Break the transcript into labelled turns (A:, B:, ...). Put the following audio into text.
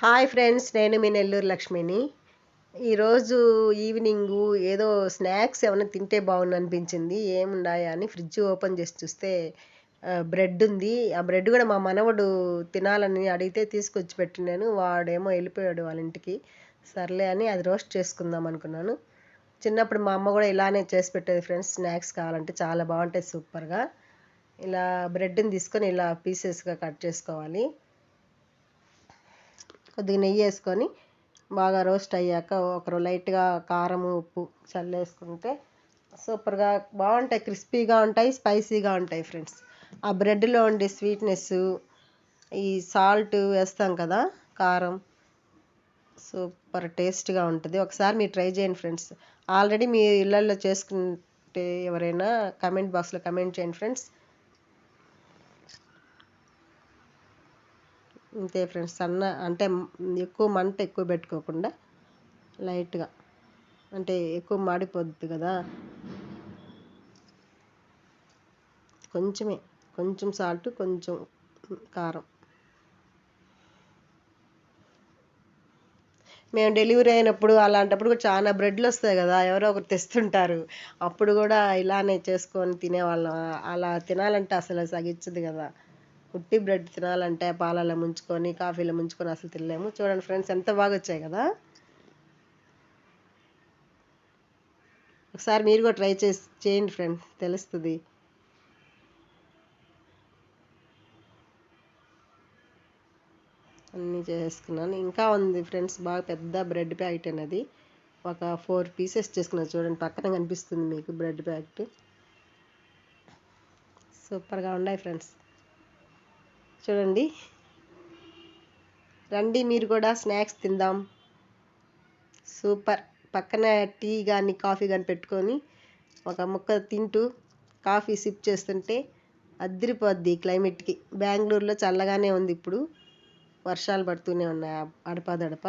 A: Hi friends నేను మీ నెల్లూరు లక్ష్మిని. ఈరోజు ఈవినింగు ఏదో స్నాక్స్ ఏమైనా తింటే బాగుంది అనిపించింది ఏమున్నాయా అని ఫ్రిడ్జ్ ఓపెన్ చేసి చూస్తే బ్రెడ్ ఉంది. ఆ బ్రెడ్ కూడా మా మనవడు తినాలని అడిగితే తీసుకొచ్చి పెట్టినాను. వాడేమో వెళ్ళిపోయాడు వాళ్ళ ఇంటికి. సర్లే అని అది రోస్ట్ చేసుకుందాం అనుకున్నాను. చిన్నప్పుడు మా అమ్మ కూడా ఇలానే చేసి పెట్టేది ఫ్రెండ్స్. స్నాక్స్ కావాలంటే చాలా బాగుంటాయి సూపర్గా. ఇలా బ్రెడ్ని తీసుకొని ఇలా పీసెస్గా కట్ చేసుకోవాలి. కొద్దిగా నెయ్యి వేసుకొని బాగా రోస్ట్ అయ్యాక ఒకరు లైట్గా కారం ఉప్పు చల్లేసుకుంటే సూపర్గా బాగుంటాయి క్రిస్పీగా ఉంటాయి స్పైసీగా ఉంటాయి ఫ్రెండ్స్. ఆ బ్రెడ్లో ఉండే స్వీట్నెస్ ఈ సాల్ట్ వేస్తాం కదా కారం సూపర్ టేస్ట్గా ఉంటుంది. ఒకసారి మీరు ట్రై చేయండి ఫ్రెండ్స్. ఆల్రెడీ మీ ఇళ్ళల్లో చేసుకుంటే ఎవరైనా కమెంట్ బాక్స్లో కమెంట్ చేయండి ఫ్రెండ్స్. అంతే ఫ్రెండ్స్ సన్న అంటే ఎక్కువ మంట ఎక్కువ పెట్టుకోకుండా లైట్గా అంటే ఎక్కువ మాడిపోద్ది కదా. కొంచెమే కొంచెం సాల్ట్ కొంచెం కారం. మేము డెలివరీ అయినప్పుడు అలాంటప్పుడు కూడా చాలా బ్రెడ్లు వస్తాయి కదా ఎవరో ఒకరు తెస్తుంటారు. అప్పుడు కూడా ఇలానే చేసుకొని తినేవాళ్ళం. అలా తినాలంటే అసలు సగించదు కదా. ఉట్టి బ్రెడ్ తినాలంటే పాలలో ముంచుకొని కాఫీలో ముంచుకొని అసలు తినలేము. చూడండి ఫ్రెండ్స్ ఎంత బాగా వచ్చాయి కదా? ఒకసారి మీరు కూడా ట్రై చేసి చేయండి ఫ్రెండ్స్ తెలుస్తుంది. అన్నీ చేసుకున్నాను. ఇంకా ఉంది ఫ్రెండ్స్ బాగా పెద్ద బ్రెడ్ ప్యాకెట్ అనేది. ఒక ఫోర్ పీసెస్ చేసుకున్నాను. చూడండి పక్కన కనిపిస్తుంది మీకు బ్రెడ్ ప్యాకెట్. సూపర్గా ఉన్నాయి ఫ్రెండ్స్. చూడండి. రండి మీరు కూడా స్నాక్స్ తిందాం. సూపర్. పక్కన టీ కానీ కాఫీ కానీ పెట్టుకొని ఒక ముక్క తింటూ కాఫీ సిప్ చేస్తుంటే అద్దరిపోద్ది క్లైమేట్కి. బెంగళూరులో చల్లగానే ఉంది ఇప్పుడు. వర్షాలు పడుతూనే ఉన్నాయి. అడపాదడప.